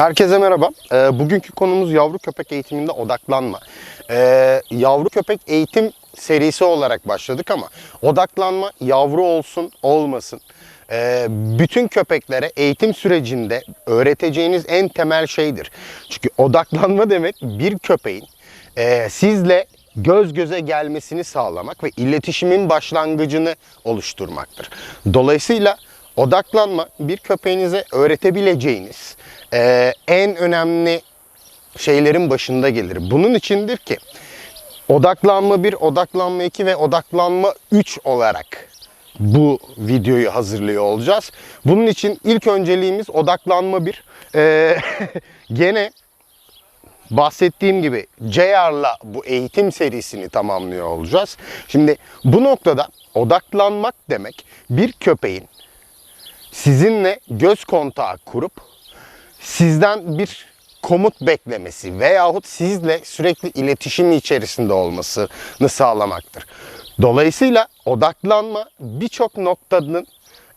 Herkese merhaba. Ee, bugünkü konumuz yavru köpek eğitiminde odaklanma. Ee, yavru köpek eğitim serisi olarak başladık ama odaklanma yavru olsun olmasın. Ee, bütün köpeklere eğitim sürecinde öğreteceğiniz en temel şeydir. Çünkü odaklanma demek bir köpeğin e, sizle göz göze gelmesini sağlamak ve iletişimin başlangıcını oluşturmaktır. Dolayısıyla odaklanma bir köpeğinize öğretebileceğiniz e, en önemli şeylerin başında gelir. Bunun içindir ki odaklanma 1, odaklanma 2 ve odaklanma 3 olarak bu videoyu hazırlıyor olacağız. Bunun için ilk önceliğimiz odaklanma 1. E, gene bahsettiğim gibi JR'la bu eğitim serisini tamamlıyor olacağız. Şimdi bu noktada odaklanmak demek bir köpeğin sizinle göz kontağı kurup sizden bir komut beklemesi veyahut sizle sürekli iletişim içerisinde olmasını sağlamaktır. Dolayısıyla odaklanma birçok noktanın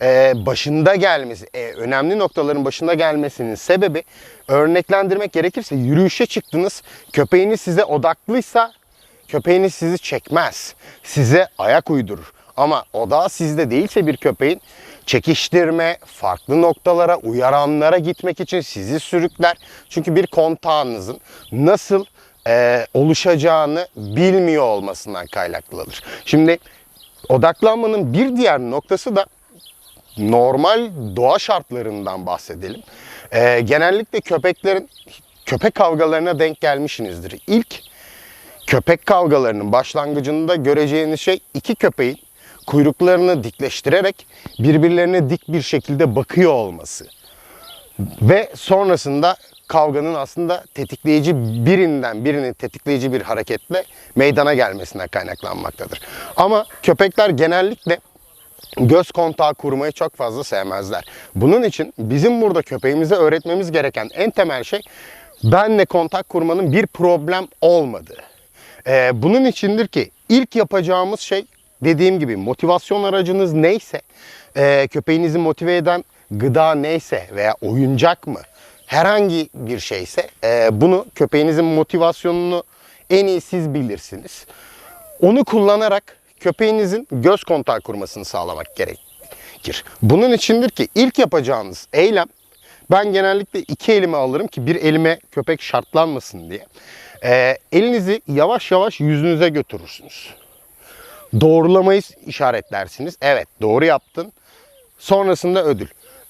e, başında gelmesi, e, önemli noktaların başında gelmesinin sebebi örneklendirmek gerekirse yürüyüşe çıktınız, köpeğiniz size odaklıysa köpeğiniz sizi çekmez, size ayak uydurur. Ama odağı sizde değilse bir köpeğin çekiştirme, farklı noktalara, uyaranlara gitmek için sizi sürükler. Çünkü bir kontağınızın nasıl e, oluşacağını bilmiyor olmasından kaynaklanır. Şimdi odaklanmanın bir diğer noktası da normal doğa şartlarından bahsedelim. Ee, genellikle köpeklerin köpek kavgalarına denk gelmişsinizdir. İlk köpek kavgalarının başlangıcında göreceğiniz şey iki köpeğin kuyruklarını dikleştirerek birbirlerine dik bir şekilde bakıyor olması. Ve sonrasında kavganın aslında tetikleyici birinden birinin tetikleyici bir hareketle meydana gelmesine kaynaklanmaktadır. Ama köpekler genellikle göz kontağı kurmayı çok fazla sevmezler. Bunun için bizim burada köpeğimize öğretmemiz gereken en temel şey benle kontak kurmanın bir problem olmadığı. Ee, bunun içindir ki ilk yapacağımız şey dediğim gibi motivasyon aracınız neyse, e, köpeğinizi motive eden gıda neyse veya oyuncak mı herhangi bir şeyse e, bunu köpeğinizin motivasyonunu en iyi siz bilirsiniz. Onu kullanarak köpeğinizin göz kontağı kurmasını sağlamak gerekir. Bunun içindir ki ilk yapacağınız eylem ben genellikle iki elime alırım ki bir elime köpek şartlanmasın diye. Ee, elinizi yavaş yavaş yüzünüze götürürsünüz. Doğrulamayı işaretlersiniz. Evet doğru yaptın. Sonrasında ödül.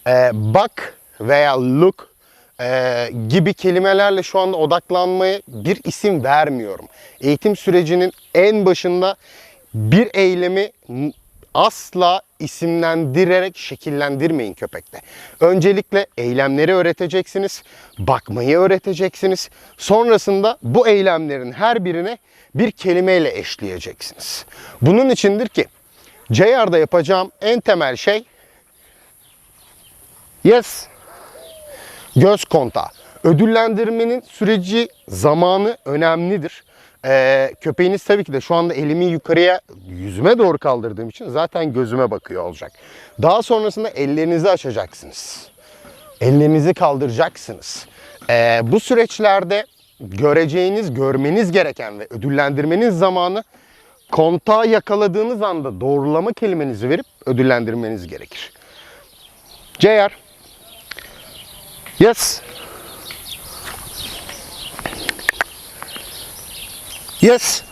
Ee, bak veya look e, gibi kelimelerle şu anda odaklanmaya bir isim vermiyorum. Eğitim sürecinin en başında bir eylemi asla isimlendirerek şekillendirmeyin köpekte. Öncelikle eylemleri öğreteceksiniz, bakmayı öğreteceksiniz. Sonrasında bu eylemlerin her birine bir kelimeyle eşleyeceksiniz. Bunun içindir ki JR'da yapacağım en temel şey yes, göz kontağı. Ödüllendirmenin süreci, zamanı önemlidir. Ee, köpeğiniz tabii ki de şu anda elimi yukarıya yüzüme doğru kaldırdığım için zaten gözüme bakıyor olacak. Daha sonrasında ellerinizi açacaksınız. Ellerinizi kaldıracaksınız. Ee, bu süreçlerde göreceğiniz, görmeniz gereken ve ödüllendirmeniz zamanı kontağı yakaladığınız anda doğrulama kelimenizi verip ödüllendirmeniz gerekir. JR. Yes. Yes.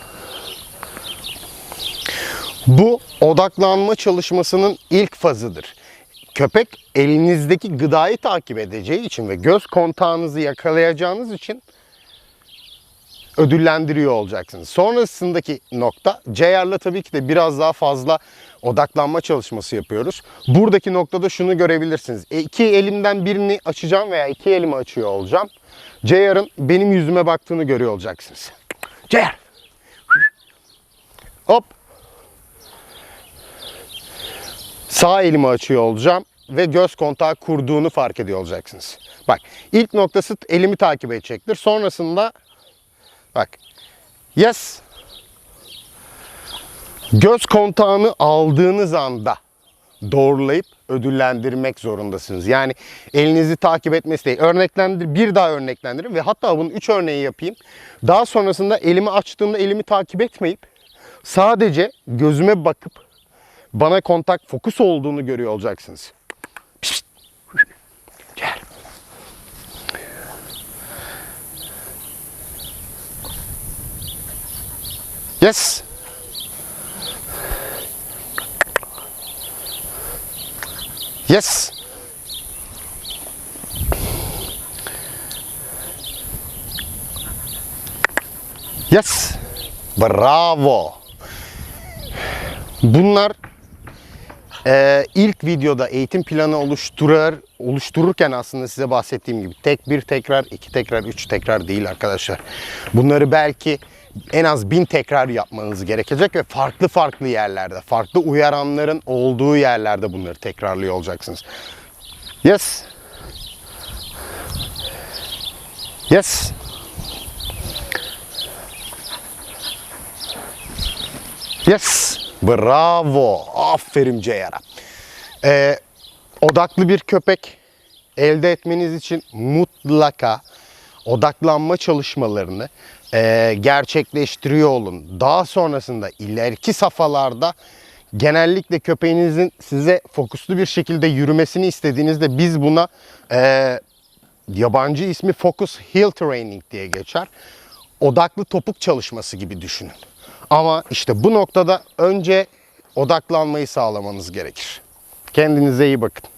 Bu odaklanma çalışmasının ilk fazıdır. Köpek elinizdeki gıdayı takip edeceği için ve göz kontağınızı yakalayacağınız için ödüllendiriyor olacaksınız. Sonrasındaki nokta JR'la tabii ki de biraz daha fazla odaklanma çalışması yapıyoruz. Buradaki noktada şunu görebilirsiniz. E, iki elimden birini açacağım veya iki elimi açıyor olacağım. JR'ın benim yüzüme baktığını görüyor olacaksınız. JR. Hop. Sağ elimi açıyor olacağım ve göz kontağı kurduğunu fark ediyor olacaksınız. Bak ilk noktası elimi takip edecektir. Sonrasında bak yes göz kontağını aldığınız anda doğrulayıp ödüllendirmek zorundasınız. Yani elinizi takip etmesi değil. Örneklendir, bir daha örneklendirin ve hatta bunun üç örneği yapayım. Daha sonrasında elimi açtığımda elimi takip etmeyip sadece gözüme bakıp bana kontak fokus olduğunu görüyor olacaksınız. Pişt. Gel. Yes. Yes. Yes. Bravo. Bunlar ee, ilk videoda eğitim planı oluşturur, oluştururken aslında size bahsettiğim gibi tek bir tekrar, iki tekrar, üç tekrar değil arkadaşlar. Bunları belki en az bin tekrar yapmanız gerekecek ve farklı farklı yerlerde, farklı uyaranların olduğu yerlerde bunları tekrarlıyor olacaksınız. Yes. Yes. Yes. Bravo. Aferin Ceyara. Ee, odaklı bir köpek elde etmeniz için mutlaka odaklanma çalışmalarını e, gerçekleştiriyor olun. Daha sonrasında ileriki safhalarda genellikle köpeğinizin size fokuslu bir şekilde yürümesini istediğinizde biz buna e, yabancı ismi Focus Hill Training diye geçer. Odaklı topuk çalışması gibi düşünün. Ama işte bu noktada önce odaklanmayı sağlamanız gerekir. Kendinize iyi bakın.